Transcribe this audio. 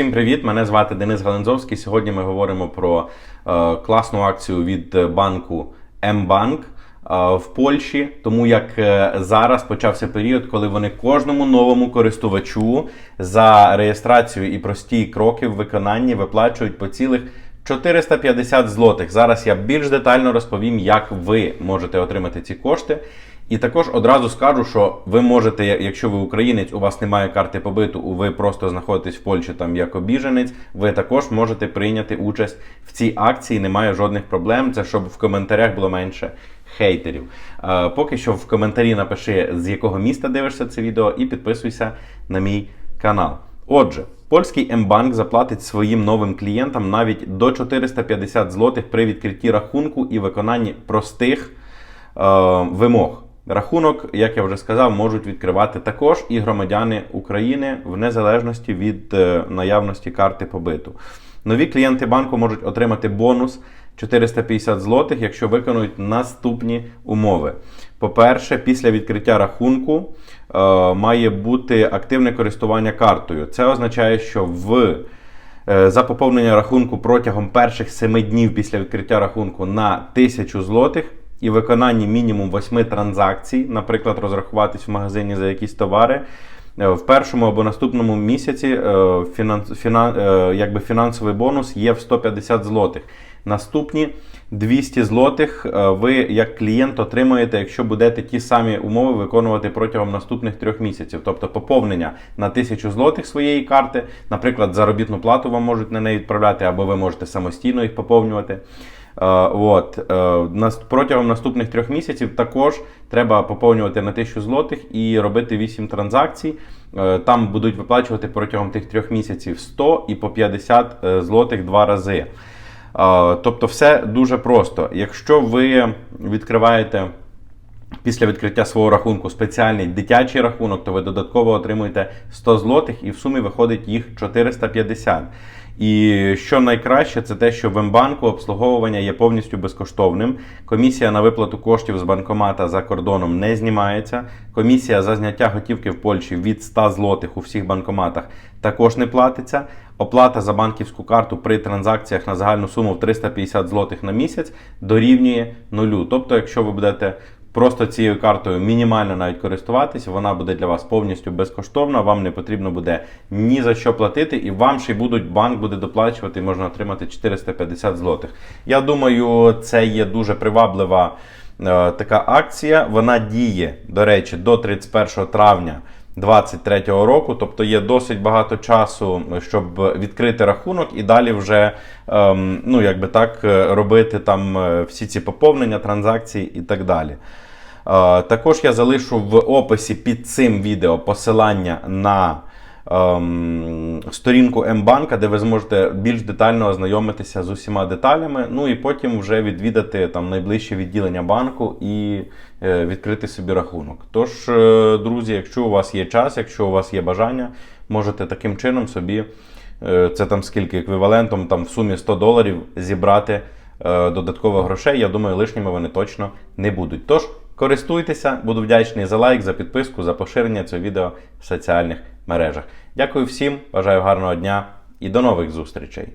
Всім привіт! Мене звати Денис Галензовський. Сьогодні ми говоримо про е, класну акцію від банку Мбанк е, в Польщі, тому як е, зараз почався період, коли вони кожному новому користувачу за реєстрацію і прості кроки в виконанні виплачують по цілих 450 злотих. Зараз я більш детально розповім, як ви можете отримати ці кошти. І також одразу скажу, що ви можете, якщо ви українець, у вас немає карти побиту, ви просто знаходитесь в Польщі там як обіженець, ви також можете прийняти участь в цій акції. Немає жодних проблем. Це щоб в коментарях було менше хейтерів. Е, поки що в коментарі напиши, з якого міста дивишся це відео, і підписуйся на мій канал. Отже, польський Мбанк заплатить своїм новим клієнтам навіть до 450 злотих при відкритті рахунку і виконанні простих е, вимог. Рахунок, як я вже сказав, можуть відкривати також і громадяни України в незалежності від е, наявності карти побиту. Нові клієнти банку можуть отримати бонус 450 злотих, якщо виконують наступні умови. По-перше, після відкриття рахунку е, має бути активне користування картою. Це означає, що в е, за поповнення рахунку протягом перших 7 днів після відкриття рахунку на 1000 злотих і виконанні мінімум 8 транзакцій, наприклад, розрахуватись в магазині за якісь товари. е, В першому або наступному місяці е, е, якби фінансовий бонус є в 150 злотих. Наступні 200 злотих ви як клієнт отримаєте, якщо будете ті самі умови виконувати протягом наступних трьох місяців. Тобто поповнення на 1000 злотих своєї карти, наприклад, заробітну плату вам можуть на неї відправляти, або ви можете самостійно їх поповнювати. Е, От е, протягом наступних трьох місяців також треба поповнювати на 1000 злотих і робити 8 транзакцій. Е, Там будуть виплачувати протягом тих трьох місяців 100 і по 50 е, злотих два рази. Тобто, все дуже просто. Якщо ви відкриваєте після відкриття свого рахунку спеціальний дитячий рахунок, то ви додатково отримуєте 100 злотих і в сумі виходить їх 450. І що найкраще, це те, що в Мбанку обслуговування є повністю безкоштовним. Комісія на виплату коштів з банкомата за кордоном не знімається. Комісія за зняття готівки в Польщі від 100 злотих у всіх банкоматах також не платиться. Оплата за банківську карту при транзакціях на загальну суму в 350 злотих на місяць дорівнює нулю. Тобто, якщо ви будете просто цією картою мінімально навіть користуватись, вона буде для вас повністю безкоштовна, вам не потрібно буде ні за що платити, і вам ще й будуть банк буде доплачувати, і можна отримати 450 злотих. Я думаю, це є дуже приваблива е, така акція. Вона діє, до речі, до 31 травня. 23-го року, тобто є досить багато часу, щоб відкрити рахунок і далі вже ем, ну, якби так, е, робити там е, всі ці поповнення, транзакції і так далі. Е, також я залишу в описі під цим відео посилання на ем, сторінку Мбанка, де ви зможете більш детально ознайомитися з усіма деталями. Ну і потім вже відвідати там найближче відділення банку і е, відкрити собі рахунок. Тож, е, друзі, якщо у вас є час, якщо у вас є бажання, можете таким чином собі е, це там скільки еквівалентом, там в сумі 100 доларів зібрати е, додаткових грошей. Я думаю, лишніми вони точно не будуть. Тож. Користуйтеся, буду вдячний за лайк, за підписку, за поширення цього відео в соціальних мережах. Дякую всім, бажаю гарного дня і до нових зустрічей!